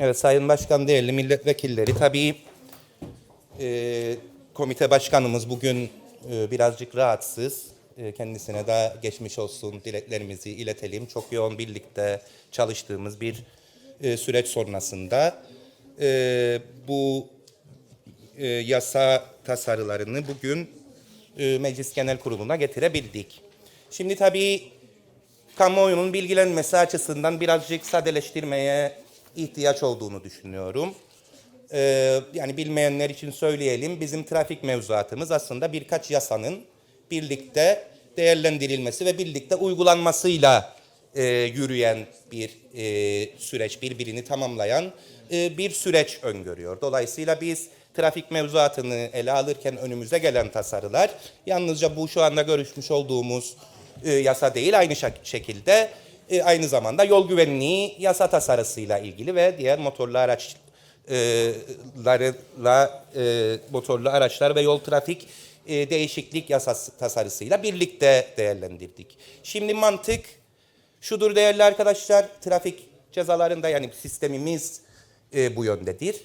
Evet Sayın Başkan, değerli milletvekilleri. Tabii e, komite başkanımız bugün e, birazcık rahatsız. E, kendisine de geçmiş olsun dileklerimizi iletelim. Çok yoğun birlikte çalıştığımız bir e, süreç sonrasında e, bu e, yasa tasarılarını bugün e, Meclis Genel Kurulu'na getirebildik. Şimdi tabii kamuoyunun bilgilenmesi açısından birazcık sadeleştirmeye ihtiyaç olduğunu düşünüyorum. Ee, yani bilmeyenler için söyleyelim. Bizim trafik mevzuatımız aslında birkaç yasanın birlikte değerlendirilmesi ve birlikte uygulanmasıyla e, yürüyen bir e, süreç, birbirini tamamlayan e, bir süreç öngörüyor. Dolayısıyla biz trafik mevzuatını ele alırken önümüze gelen tasarılar yalnızca bu şu anda görüşmüş olduğumuz e, yasa değil aynı şek- şekilde e, aynı zamanda yol güvenliği yasa tasarısıyla ilgili ve diğer motorlu araçlarla e, motorlu araçlar ve yol trafik e, değişiklik yasası tasarısıyla birlikte değerlendirdik. Şimdi mantık şudur değerli arkadaşlar trafik cezalarında yani sistemimiz e, bu yöndedir.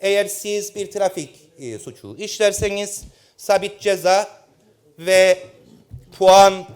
Eğer siz bir trafik e, suçu işlerseniz sabit ceza ve puan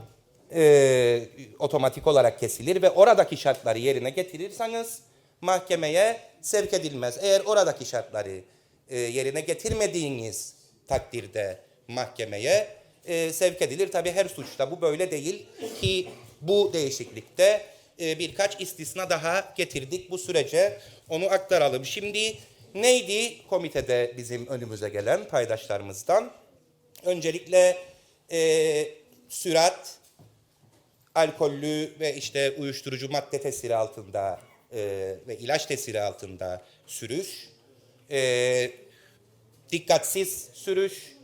e, otomatik olarak kesilir ve oradaki şartları yerine getirirseniz mahkemeye sevk edilmez. Eğer oradaki şartları e, yerine getirmediğiniz takdirde mahkemeye e, sevk edilir. Tabii her suçta bu böyle değil ki bu değişiklikte e, birkaç istisna daha getirdik bu sürece. Onu aktaralım. Şimdi neydi komitede bizim önümüze gelen paydaşlarımızdan? Öncelikle e, sürat, alkollü ve işte uyuşturucu madde tesiri altında e, ve ilaç tesiri altında sürüş, e, dikkatsiz sürüş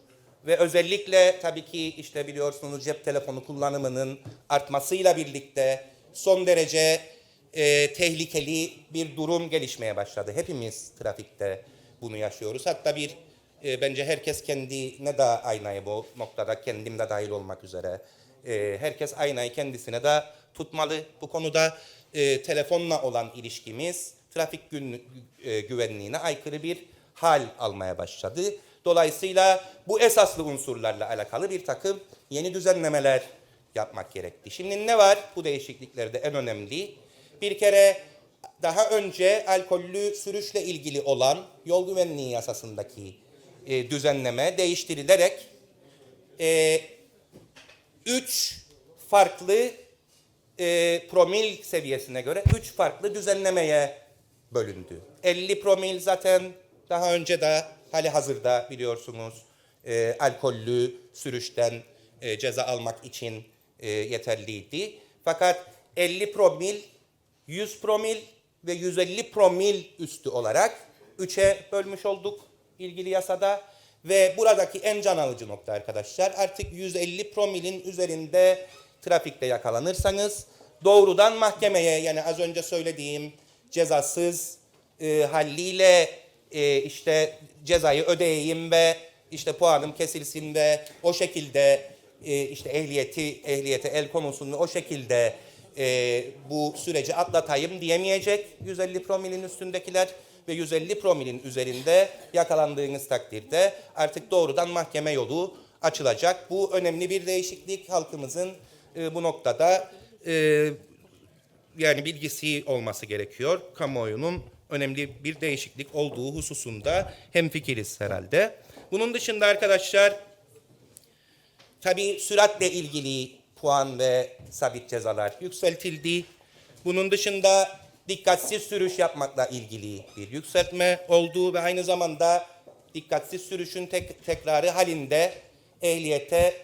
ve özellikle tabii ki işte biliyorsunuz cep telefonu kullanımının artmasıyla birlikte son derece e, tehlikeli bir durum gelişmeye başladı. Hepimiz trafikte bunu yaşıyoruz. Hatta bir e, bence herkes kendine de aynayı bu noktada kendim de dahil olmak üzere e, herkes aynayı kendisine de tutmalı. Bu konuda e, telefonla olan ilişkimiz trafik gün, e, güvenliğine aykırı bir hal almaya başladı. Dolayısıyla bu esaslı unsurlarla alakalı bir takım yeni düzenlemeler yapmak gerekti. Şimdi ne var bu değişikliklerde en önemli? Bir kere daha önce alkollü sürüşle ilgili olan yol güvenliği yasasındaki e, düzenleme değiştirilerek e, üç farklı e, promil seviyesine göre üç farklı düzenlemeye bölündü. 50 promil zaten daha önce de hali hazırda biliyorsunuz e, alkollü sürüşten e, ceza almak için e, yeterliydi. Fakat 50 promil, 100 promil ve 150 promil üstü olarak üçe bölmüş olduk ilgili yasada. Ve buradaki en can alıcı nokta arkadaşlar artık 150 promilin üzerinde trafikte yakalanırsanız doğrudan mahkemeye yani az önce söylediğim cezasız e, halliyle e, işte cezayı ödeyeyim ve işte puanım kesilsin ve o şekilde e, işte ehliyeti ehliyete el konusunu o şekilde e, bu süreci atlatayım diyemeyecek 150 promilin üstündekiler ve 150 promilin üzerinde yakalandığınız takdirde artık doğrudan mahkeme yolu açılacak. Bu önemli bir değişiklik halkımızın e, bu noktada e, yani bilgisi olması gerekiyor. Kamuoyunun önemli bir değişiklik olduğu hususunda hemfikiriz herhalde. Bunun dışında arkadaşlar tabii süratle ilgili puan ve sabit cezalar yükseltildi. Bunun dışında dikkatsiz sürüş yapmakla ilgili bir yükseltme oldu ve aynı zamanda dikkatsiz sürüşün tek, tekrarı halinde ehliyete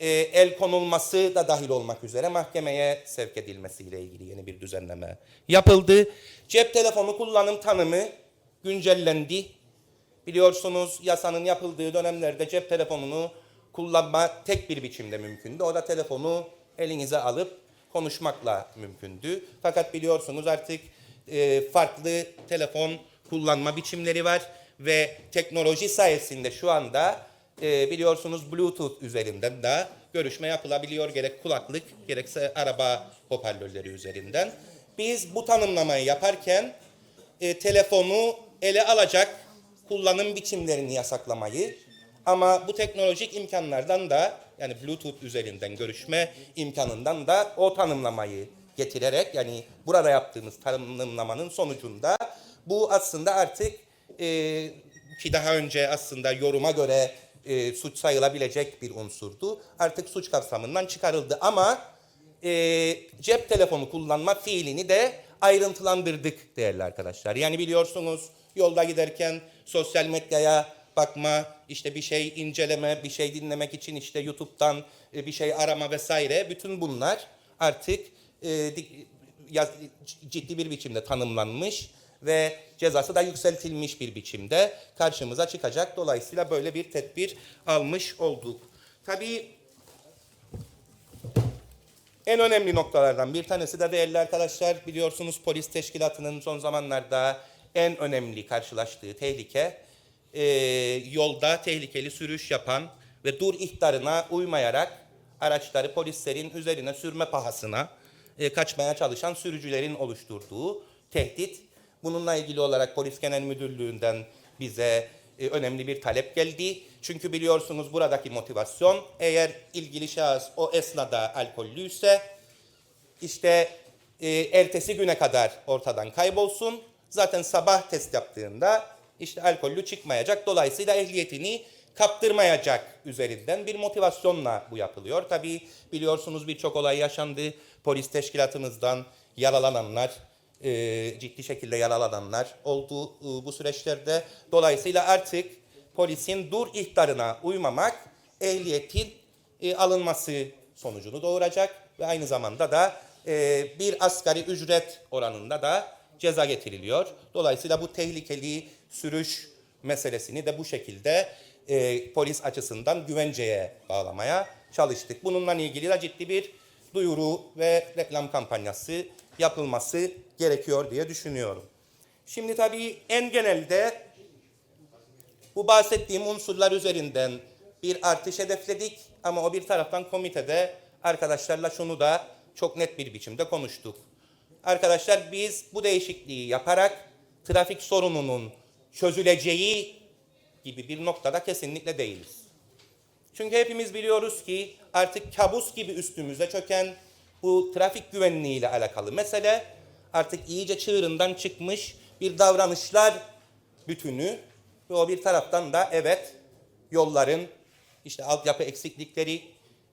e, el konulması da dahil olmak üzere mahkemeye sevk edilmesiyle ilgili yeni bir düzenleme yapıldı. Cep telefonu kullanım tanımı güncellendi. Biliyorsunuz yasanın yapıldığı dönemlerde cep telefonunu kullanma tek bir biçimde mümkündü. O da telefonu elinize alıp konuşmakla mümkündü. Fakat biliyorsunuz artık e, farklı telefon kullanma biçimleri var ve teknoloji sayesinde şu anda e, biliyorsunuz Bluetooth üzerinden de görüşme yapılabiliyor gerek kulaklık gerekse araba hoparlörleri üzerinden. Biz bu tanımlamayı yaparken e, telefonu ele alacak kullanım biçimlerini yasaklamayı ama bu teknolojik imkanlardan da yani Bluetooth üzerinden görüşme imkanından da o tanımlamayı getirerek yani burada yaptığımız tanımlamanın sonucunda bu aslında artık e, ki daha önce aslında yoruma göre e, suç sayılabilecek bir unsurdu. Artık suç kapsamından çıkarıldı ama e, cep telefonu kullanma fiilini de ayrıntılandırdık değerli arkadaşlar. Yani biliyorsunuz yolda giderken sosyal medyaya bakma, işte bir şey inceleme, bir şey dinlemek için işte YouTube'dan e, bir şey arama vesaire bütün bunlar artık e, ciddi bir biçimde tanımlanmış ve cezası da yükseltilmiş bir biçimde karşımıza çıkacak. Dolayısıyla böyle bir tedbir almış olduk. Tabii en önemli noktalardan bir tanesi de değerli arkadaşlar biliyorsunuz polis teşkilatının son zamanlarda en önemli karşılaştığı tehlike e, yolda tehlikeli sürüş yapan ve dur ihtarına uymayarak araçları polislerin üzerine sürme pahasına e, kaçmaya çalışan sürücülerin oluşturduğu tehdit. Bununla ilgili olarak Polis Genel Müdürlüğü'nden bize e, önemli bir talep geldi. Çünkü biliyorsunuz buradaki motivasyon eğer ilgili şahıs o esnada alkollüyse işte e, ertesi güne kadar ortadan kaybolsun. Zaten sabah test yaptığında işte alkollü çıkmayacak. Dolayısıyla ehliyetini kaptırmayacak üzerinden bir motivasyonla bu yapılıyor. Tabii biliyorsunuz birçok olay yaşandı. Polis teşkilatımızdan yaralananlar, e, ciddi şekilde yaralananlar oldu e, bu süreçlerde. Dolayısıyla artık polisin dur ihtarına uymamak ehliyetin e, alınması sonucunu doğuracak ve aynı zamanda da e, bir asgari ücret oranında da ceza getiriliyor. Dolayısıyla bu tehlikeli sürüş meselesini de bu şekilde e, polis açısından güvenceye bağlamaya çalıştık. Bununla ilgili de ciddi bir duyuru ve reklam kampanyası yapılması gerekiyor diye düşünüyorum. Şimdi tabii en genelde bu bahsettiğim unsurlar üzerinden bir artış hedefledik ama o bir taraftan komitede arkadaşlarla şunu da çok net bir biçimde konuştuk. Arkadaşlar biz bu değişikliği yaparak trafik sorununun çözüleceği gibi bir noktada kesinlikle değiliz. Çünkü hepimiz biliyoruz ki artık kabus gibi üstümüze çöken bu trafik güvenliği ile alakalı mesele artık iyice çığırından çıkmış bir davranışlar bütünü ve o bir taraftan da evet yolların işte altyapı eksiklikleri,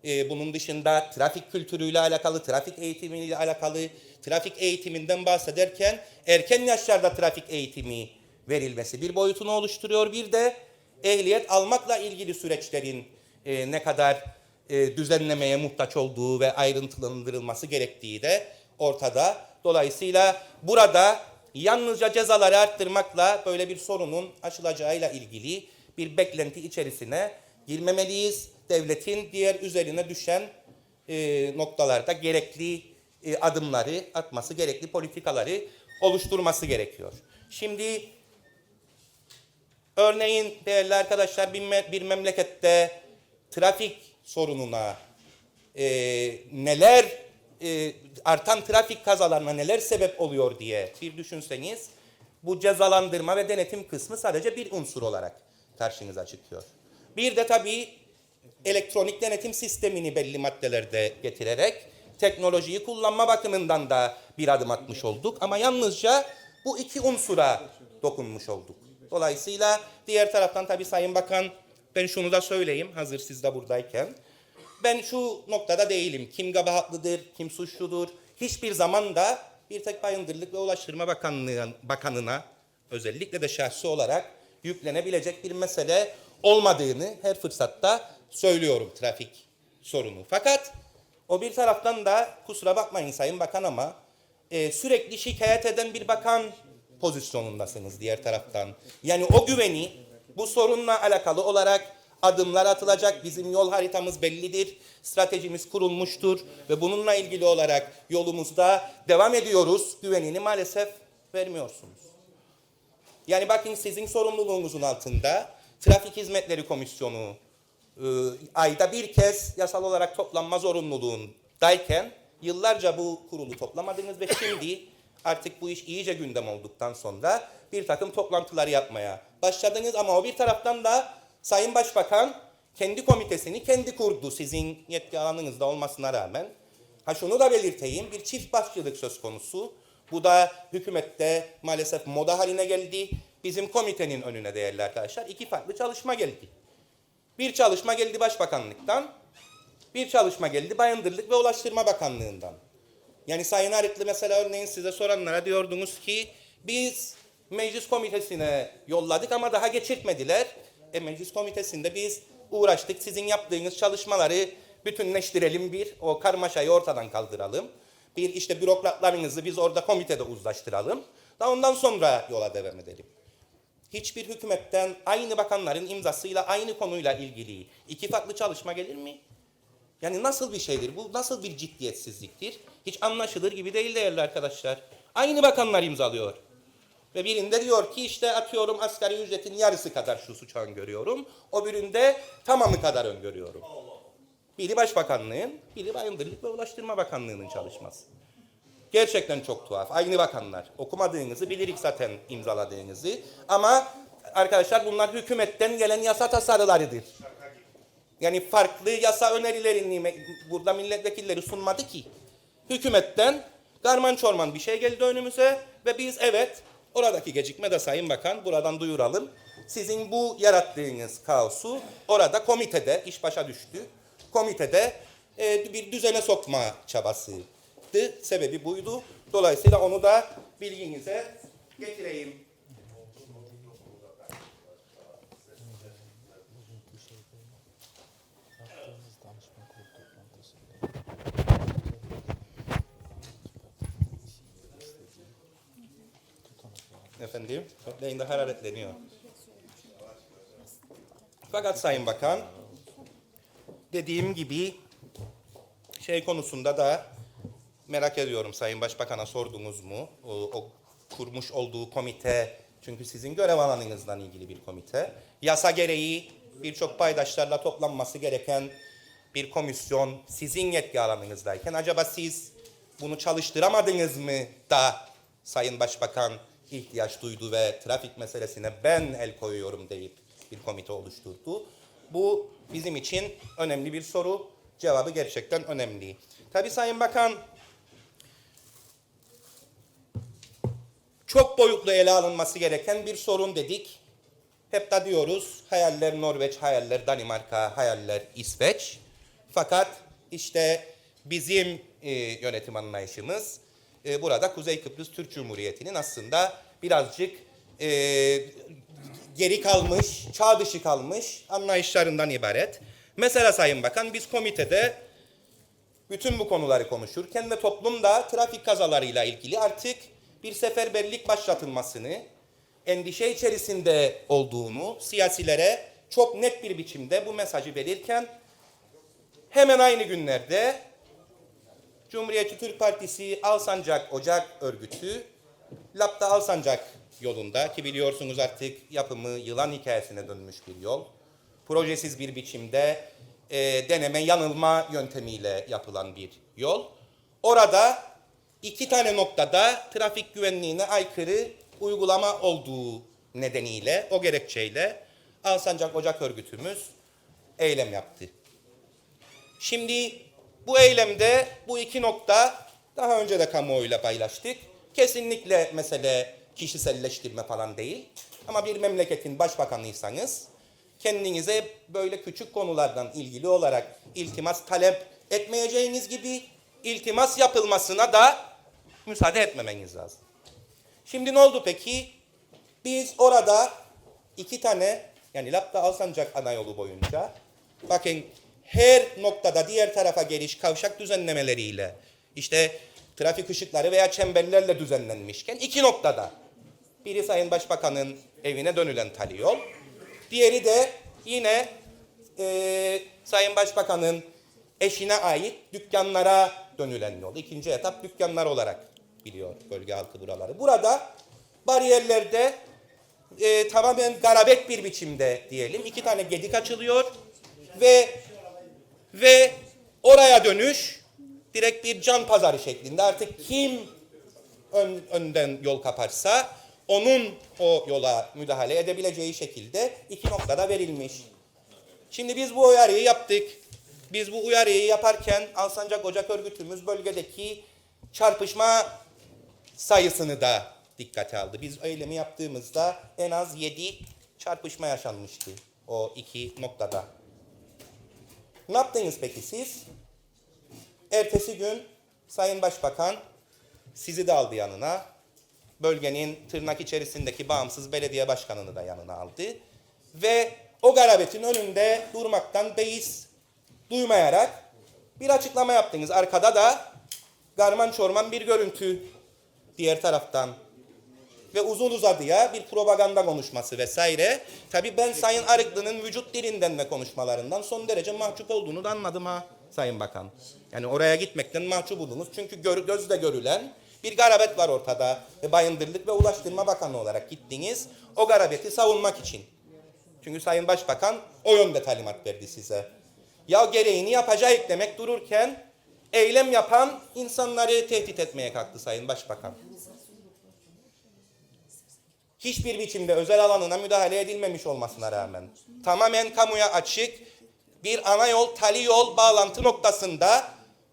e, bunun dışında trafik kültürüyle alakalı, trafik eğitimiyle alakalı, trafik eğitiminden bahsederken erken yaşlarda trafik eğitimi verilmesi bir boyutunu oluşturuyor. Bir de ehliyet almakla ilgili süreçlerin e, ne kadar e, düzenlemeye muhtaç olduğu ve ayrıntılandırılması gerektiği de ortada. Dolayısıyla burada yalnızca cezaları arttırmakla böyle bir sorunun aşılacağıyla ilgili bir beklenti içerisine girmemeliyiz. Devletin diğer üzerine düşen e, noktalarda gerekli e, adımları atması, gerekli politikaları oluşturması gerekiyor. Şimdi örneğin değerli arkadaşlar bir, me- bir memlekette trafik sorununa e, neler e, artan trafik kazalarına neler sebep oluyor diye bir düşünseniz bu cezalandırma ve denetim kısmı sadece bir unsur olarak karşınıza çıkıyor. Bir de tabii elektronik denetim sistemini belli maddelerde getirerek teknolojiyi kullanma bakımından da bir adım atmış olduk. Ama yalnızca bu iki unsura dokunmuş olduk. Dolayısıyla diğer taraftan tabii Sayın Bakan ben şunu da söyleyeyim hazır siz de buradayken. Ben şu noktada değilim. Kim kabahatlıdır, kim suçludur. Hiçbir zaman da bir tek Bayındırlık ve Ulaştırma Bakanlığı, Bakanına özellikle de şahsi olarak yüklenebilecek bir mesele olmadığını her fırsatta söylüyorum trafik sorunu. Fakat o bir taraftan da kusura bakmayın Sayın Bakan ama e, sürekli şikayet eden bir bakan pozisyonundasınız diğer taraftan. Yani o güveni bu sorunla alakalı olarak adımlar atılacak. Bizim yol haritamız bellidir. Stratejimiz kurulmuştur ve bununla ilgili olarak yolumuzda devam ediyoruz. Güvenini maalesef vermiyorsunuz. Yani bakın sizin sorumluluğunuzun altında Trafik Hizmetleri Komisyonu e, ayda bir kez yasal olarak toplanma zorunluluğundayken yıllarca bu kurulu toplamadınız ve şimdi Artık bu iş iyice gündem olduktan sonra bir takım toplantılar yapmaya başladınız ama o bir taraftan da Sayın Başbakan kendi komitesini kendi kurdu sizin yetki alanınızda olmasına rağmen. Ha şunu da belirteyim, bir çift başçılık söz konusu. Bu da hükümette maalesef moda haline geldi. Bizim komitenin önüne değerli arkadaşlar iki farklı çalışma geldi. Bir çalışma geldi Başbakanlıktan, bir çalışma geldi Bayındırlık ve Ulaştırma Bakanlığı'ndan. Yani Sayın Arıklı mesela örneğin size soranlara diyordunuz ki biz meclis komitesine yolladık ama daha geçirtmediler. E meclis komitesinde biz uğraştık sizin yaptığınız çalışmaları bütünleştirelim bir o karmaşayı ortadan kaldıralım. Bir işte bürokratlarınızı biz orada komitede uzlaştıralım. Da ondan sonra yola devam edelim. Hiçbir hükümetten aynı bakanların imzasıyla aynı konuyla ilgili iki farklı çalışma gelir mi? Yani nasıl bir şeydir? Bu nasıl bir ciddiyetsizliktir? Hiç anlaşılır gibi değil değerli arkadaşlar. Aynı bakanlar imzalıyor. Ve birinde diyor ki işte atıyorum asgari ücretin yarısı kadar şu suçu öngörüyorum. O birinde tamamı kadar öngörüyorum. Biri Başbakanlığın, biri Bayındırlık ve Ulaştırma Bakanlığı'nın çalışması. Gerçekten çok tuhaf. Aynı bakanlar. Okumadığınızı bilirik zaten imzaladığınızı. Ama arkadaşlar bunlar hükümetten gelen yasa tasarılarıdır. Yani farklı yasa önerilerini burada milletvekilleri sunmadı ki. Hükümetten garman çorman bir şey geldi önümüze ve biz evet oradaki gecikme de Sayın Bakan buradan duyuralım. Sizin bu yarattığınız kaosu orada komitede iş başa düştü. Komitede e, bir düzene sokma çabasıydı. Sebebi buydu. Dolayısıyla onu da bilginize getireyim. Efendim, bekleyin de hararetleniyor. Fakat Sayın Bakan, dediğim gibi şey konusunda da merak ediyorum Sayın Başbakan'a sordunuz mu? O, o kurmuş olduğu komite, çünkü sizin görev alanınızdan ilgili bir komite. Yasa gereği birçok paydaşlarla toplanması gereken bir komisyon sizin yetki alanınızdayken acaba siz bunu çalıştıramadınız mı da Sayın Başbakan ihtiyaç duydu ve trafik meselesine ben el koyuyorum deyip bir komite oluşturdu. Bu bizim için önemli bir soru. Cevabı gerçekten önemli. Tabii Sayın Bakan çok boyutlu ele alınması gereken bir sorun dedik. Hep de diyoruz hayaller Norveç, hayaller Danimarka, hayaller İsveç. Fakat işte bizim e, yönetim anlayışımız e, burada Kuzey Kıbrıs Türk Cumhuriyeti'nin aslında birazcık e, geri kalmış, çağ dışı kalmış anlayışlarından ibaret. Mesela Sayın Bakan biz komitede bütün bu konuları konuşurken ve toplumda trafik kazalarıyla ilgili artık bir seferberlik başlatılmasını, endişe içerisinde olduğunu siyasilere çok net bir biçimde bu mesajı verirken hemen aynı günlerde Cumhuriyetçi Türk Partisi Alsancak Ocak Örgütü Lapta Alsancak yolunda ki biliyorsunuz artık yapımı yılan hikayesine dönmüş bir yol. Projesiz bir biçimde e, deneme yanılma yöntemiyle yapılan bir yol. Orada iki tane noktada trafik güvenliğine aykırı uygulama olduğu nedeniyle, o gerekçeyle Alsancak Ocak Örgütümüz eylem yaptı. Şimdi bu eylemde bu iki nokta daha önce de kamuoyuyla paylaştık. Kesinlikle mesele kişiselleştirme falan değil. Ama bir memleketin başbakanıysanız kendinize böyle küçük konulardan ilgili olarak iltimas talep etmeyeceğiniz gibi iltimas yapılmasına da müsaade etmemeniz lazım. Şimdi ne oldu peki? Biz orada iki tane yani Lapta Alsancak ana yolu boyunca bakın her noktada diğer tarafa geliş kavşak düzenlemeleriyle işte trafik ışıkları veya çemberlerle düzenlenmişken iki noktada biri Sayın Başbakan'ın evine dönülen tali yol. Diğeri de yine e, Sayın Başbakan'ın eşine ait dükkanlara dönülen yol. İkinci etap dükkanlar olarak biliyor bölge halkı buraları. Burada bariyerlerde e, tamamen garabet bir biçimde diyelim iki tane gedik açılıyor ve ve oraya dönüş direkt bir can pazarı şeklinde artık kim ön- önden yol kaparsa onun o yola müdahale edebileceği şekilde iki noktada verilmiş. Şimdi biz bu uyarıyı yaptık. Biz bu uyarıyı yaparken Alsancak Ocak Örgütümüz bölgedeki çarpışma sayısını da dikkate aldı. Biz eylemi yaptığımızda en az 7 çarpışma yaşanmıştı o iki noktada. Ne yaptınız peki siz? Ertesi gün Sayın Başbakan sizi de aldı yanına. Bölgenin tırnak içerisindeki bağımsız belediye başkanını da yanına aldı. Ve o garabetin önünde durmaktan beis duymayarak bir açıklama yaptınız. Arkada da garman çorman bir görüntü diğer taraftan ve uzun uzadıya bir propaganda konuşması vesaire. Tabii ben Sayın Arıklı'nın vücut dilinden ve konuşmalarından son derece mahcup olduğunu da anladım ha Sayın Bakan. Yani oraya gitmekten mahcup oldunuz. Çünkü gör, gözle görülen bir garabet var ortada. Ve Bayındırlık ve Ulaştırma Bakanı olarak gittiniz. O garabeti savunmak için. Çünkü Sayın Başbakan o yönde talimat verdi size. Ya gereğini yapacak demek dururken eylem yapan insanları tehdit etmeye kalktı Sayın Başbakan hiçbir biçimde özel alanına müdahale edilmemiş olmasına rağmen tamamen kamuya açık bir ana yol, tali yol bağlantı noktasında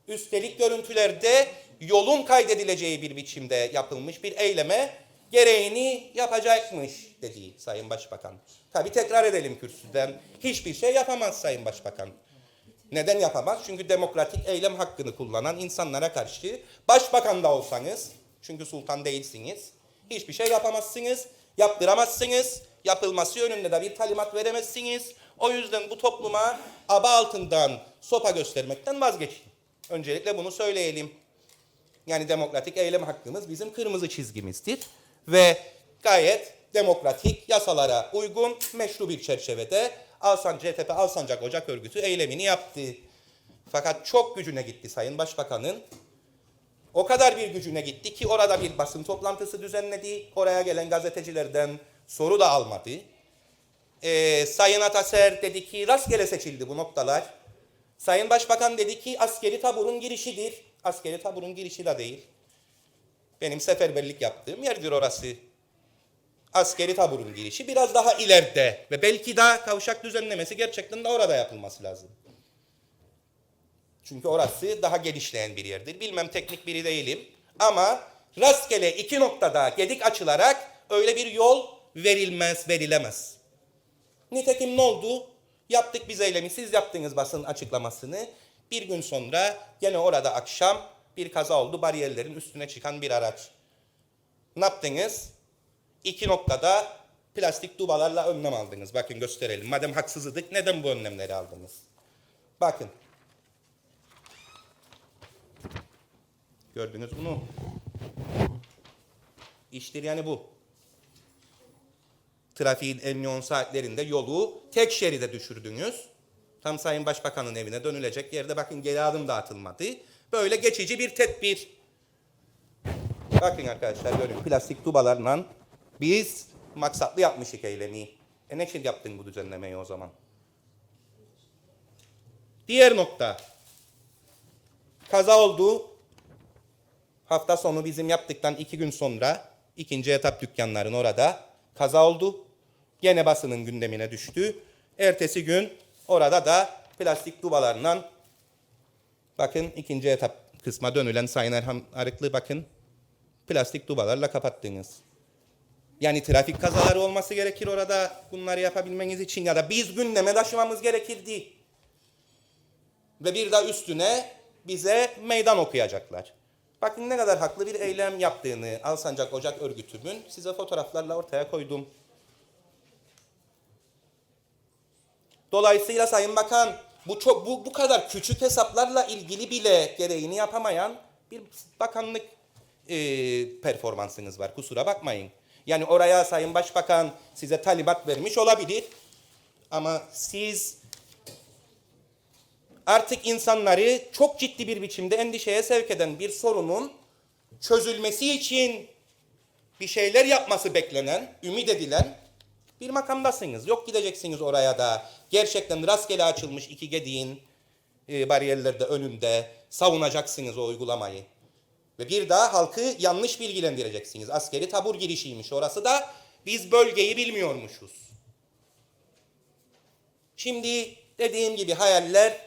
üstelik görüntülerde yolun kaydedileceği bir biçimde yapılmış bir eyleme gereğini yapacakmış dedi Sayın Başbakan. Tabi tekrar edelim kürsüden. Hiçbir şey yapamaz Sayın Başbakan. Neden yapamaz? Çünkü demokratik eylem hakkını kullanan insanlara karşı başbakan da olsanız, çünkü sultan değilsiniz, hiçbir şey yapamazsınız, yaptıramazsınız, yapılması yönünde de bir talimat veremezsiniz. O yüzden bu topluma aba altından sopa göstermekten vazgeçin. Öncelikle bunu söyleyelim. Yani demokratik eylem hakkımız bizim kırmızı çizgimizdir. Ve gayet demokratik yasalara uygun meşru bir çerçevede Alsan CTP Alsancak Ocak Örgütü eylemini yaptı. Fakat çok gücüne gitti Sayın Başbakan'ın. O kadar bir gücüne gitti ki orada bir basın toplantısı düzenledi. Oraya gelen gazetecilerden soru da almadı. Ee, Sayın Ataser dedi ki rastgele seçildi bu noktalar. Sayın Başbakan dedi ki askeri taburun girişidir. Askeri taburun girişi de değil. Benim seferberlik yaptığım yerdir orası. Askeri taburun girişi biraz daha ileride ve belki daha kavşak düzenlemesi gerçekten de orada yapılması lazım. Çünkü orası daha genişleyen bir yerdir. Bilmem teknik biri değilim. Ama rastgele iki noktada gedik açılarak öyle bir yol verilmez, verilemez. Nitekim ne oldu? Yaptık biz eylemi, siz yaptınız basın açıklamasını. Bir gün sonra gene orada akşam bir kaza oldu. Bariyerlerin üstüne çıkan bir araç. Ne yaptınız? İki noktada plastik dubalarla önlem aldınız. Bakın gösterelim. Madem haksızlık neden bu önlemleri aldınız? Bakın. Gördünüz bunu. İştir yani bu. Trafiğin en yoğun saatlerinde yolu tek şeride düşürdünüz. Tam Sayın Başbakan'ın evine dönülecek yerde bakın geri adım da atılmadı. Böyle geçici bir tedbir. Bakın arkadaşlar görün plastik dubalarla biz maksatlı yapmışık eylemi. E ne için yaptın bu düzenlemeyi o zaman? Diğer nokta. Kaza oldu. Hafta sonu bizim yaptıktan iki gün sonra ikinci etap dükkanların orada kaza oldu. Gene basının gündemine düştü. Ertesi gün orada da plastik dubalarla bakın ikinci etap kısma dönülen Sayın Erhan Arıklı bakın plastik dubalarla kapattınız. Yani trafik kazaları olması gerekir orada bunları yapabilmeniz için ya da biz gündeme taşımamız gerekirdi. Ve bir de üstüne bize meydan okuyacaklar. Bakın ne kadar haklı bir eylem yaptığını Alsancak Ocak Örgütü'nün size fotoğraflarla ortaya koydum. Dolayısıyla Sayın Bakan bu çok bu, bu kadar küçük hesaplarla ilgili bile gereğini yapamayan bir bakanlık e, performansınız var. Kusura bakmayın. Yani oraya Sayın Başbakan size talimat vermiş olabilir. Ama siz artık insanları çok ciddi bir biçimde endişeye sevk eden bir sorunun çözülmesi için bir şeyler yapması beklenen, ümit edilen bir makamdasınız. Yok gideceksiniz oraya da gerçekten rastgele açılmış iki gediğin e, bariyerlerde önünde savunacaksınız o uygulamayı. Ve bir daha halkı yanlış bilgilendireceksiniz. Askeri tabur girişiymiş orası da biz bölgeyi bilmiyormuşuz. Şimdi dediğim gibi hayaller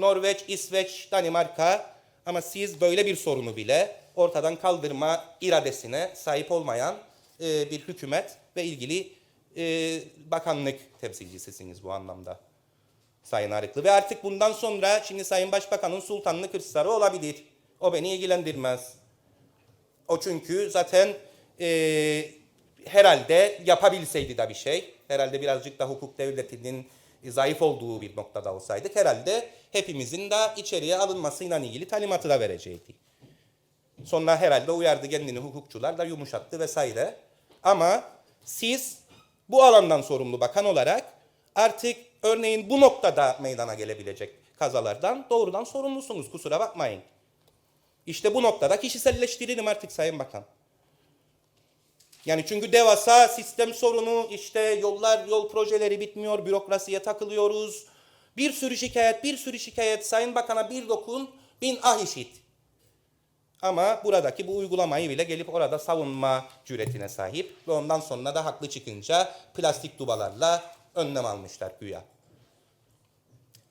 Norveç, İsveç, Danimarka ama siz böyle bir sorunu bile ortadan kaldırma iradesine sahip olmayan e, bir hükümet ve ilgili e, bakanlık temsilcisisiniz bu anlamda. Sayın Arıklı. Ve artık bundan sonra şimdi Sayın Başbakan'ın sultanlık hırsları olabilir. O beni ilgilendirmez. O çünkü zaten e, herhalde yapabilseydi de bir şey, herhalde birazcık da hukuk devletinin zayıf olduğu bir noktada olsaydık herhalde hepimizin de içeriye alınmasıyla ilgili talimatı da verecekti. Sonra herhalde uyardı kendini hukukçular da yumuşattı vesaire. Ama siz bu alandan sorumlu bakan olarak artık örneğin bu noktada meydana gelebilecek kazalardan doğrudan sorumlusunuz. Kusura bakmayın. İşte bu noktada kişiselleştirelim artık Sayın Bakan. Yani çünkü devasa sistem sorunu işte yollar yol projeleri bitmiyor, bürokrasiye takılıyoruz. Bir sürü şikayet, bir sürü şikayet Sayın Bakan'a bir dokun, bin ah işit. Ama buradaki bu uygulamayı bile gelip orada savunma cüretine sahip ve ondan sonra da haklı çıkınca plastik dubalarla önlem almışlar güya.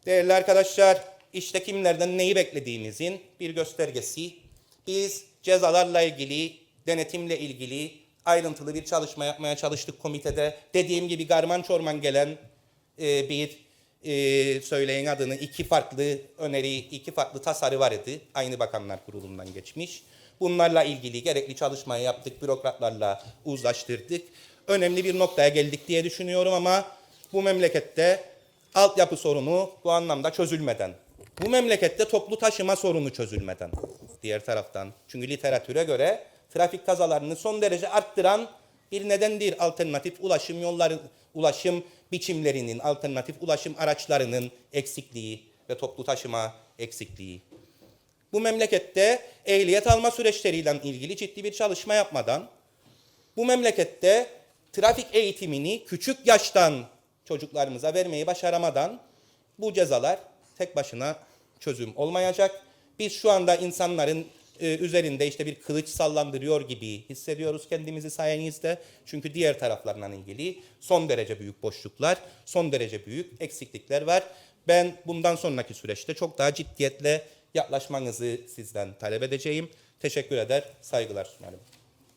Değerli arkadaşlar, işte kimlerden neyi beklediğimizin bir göstergesi. Biz cezalarla ilgili, denetimle ilgili ayrıntılı bir çalışma yapmaya çalıştık komitede. Dediğim gibi garman çorman gelen e, bir e, söyleyin adını iki farklı öneri, iki farklı tasarı var idi. Aynı bakanlar kurulundan geçmiş. Bunlarla ilgili gerekli çalışmayı yaptık, bürokratlarla uzlaştırdık. Önemli bir noktaya geldik diye düşünüyorum ama bu memlekette altyapı sorunu bu anlamda çözülmeden, bu memlekette toplu taşıma sorunu çözülmeden diğer taraftan. Çünkü literatüre göre trafik kazalarını son derece arttıran bir nedendir alternatif ulaşım yolları, ulaşım biçimlerinin, alternatif ulaşım araçlarının eksikliği ve toplu taşıma eksikliği. Bu memlekette ehliyet alma süreçleriyle ilgili ciddi bir çalışma yapmadan, bu memlekette trafik eğitimini küçük yaştan çocuklarımıza vermeyi başaramadan bu cezalar tek başına çözüm olmayacak. Biz şu anda insanların e, üzerinde işte bir kılıç sallandırıyor gibi hissediyoruz kendimizi sayenizde. Çünkü diğer taraflarla ilgili son derece büyük boşluklar, son derece büyük eksiklikler var. Ben bundan sonraki süreçte çok daha ciddiyetle yaklaşmanızı sizden talep edeceğim. Teşekkür eder, saygılar sunarım.